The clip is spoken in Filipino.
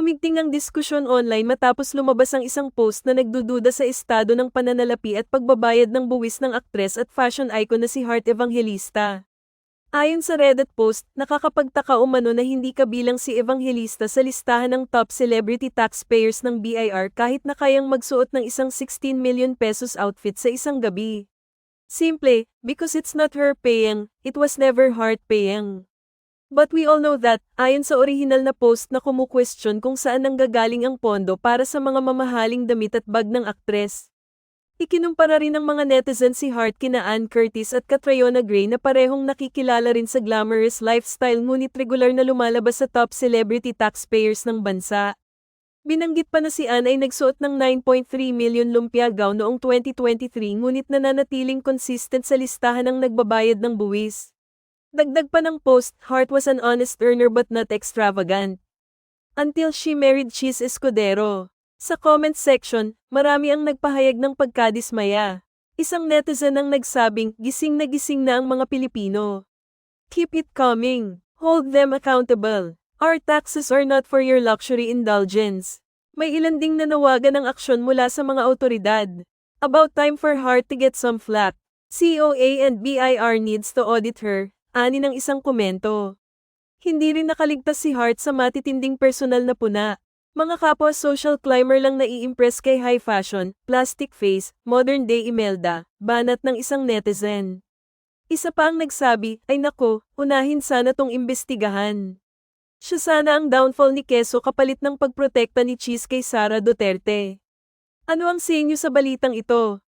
Umigting ang diskusyon online matapos lumabas ang isang post na nagdududa sa estado ng pananalapi at pagbabayad ng buwis ng aktres at fashion icon na si Heart Evangelista. Ayon sa Reddit post, nakakapagtaka umano na hindi kabilang si Evangelista sa listahan ng top celebrity taxpayers ng BIR kahit na kayang magsuot ng isang 16 million pesos outfit sa isang gabi. Simple, because it's not her paying, it was never Heart paying. But we all know that, ayon sa orihinal na post na kumu-question kung saan nanggagaling ang pondo para sa mga mamahaling damit at bag ng aktres. Ikinumpara rin ng mga netizen si Hart kina Ann Curtis at Catriona Gray na parehong nakikilala rin sa glamorous lifestyle ngunit regular na lumalabas sa top celebrity taxpayers ng bansa. Binanggit pa na si Ann ay nagsuot ng 9.3 million lumpia gown noong 2023 ngunit nananatiling consistent sa listahan ng nagbabayad ng buwis. Dagdag pa ng post, Hart was an honest earner but not extravagant. Until she married Cheese Escudero. Sa comment section, marami ang nagpahayag ng pagkadismaya. Isang netizen ang nagsabing, gising na gising na ang mga Pilipino. Keep it coming. Hold them accountable. Our taxes are not for your luxury indulgence. May ilan ding nanawagan ng aksyon mula sa mga otoridad. About time for Hart to get some flack. COA and BIR needs to audit her, ani ng isang komento. Hindi rin nakaligtas si Hart sa matitinding personal na puna. Mga kapwa social climber lang nai-impress kay high fashion, plastic face, modern day Imelda, banat ng isang netizen. Isa pa ang nagsabi, ay nako, unahin sana tong imbestigahan. Siya sana ang downfall ni Keso kapalit ng pagprotekta ni Cheese kay Sara Duterte. Ano ang sinyo sa balitang ito?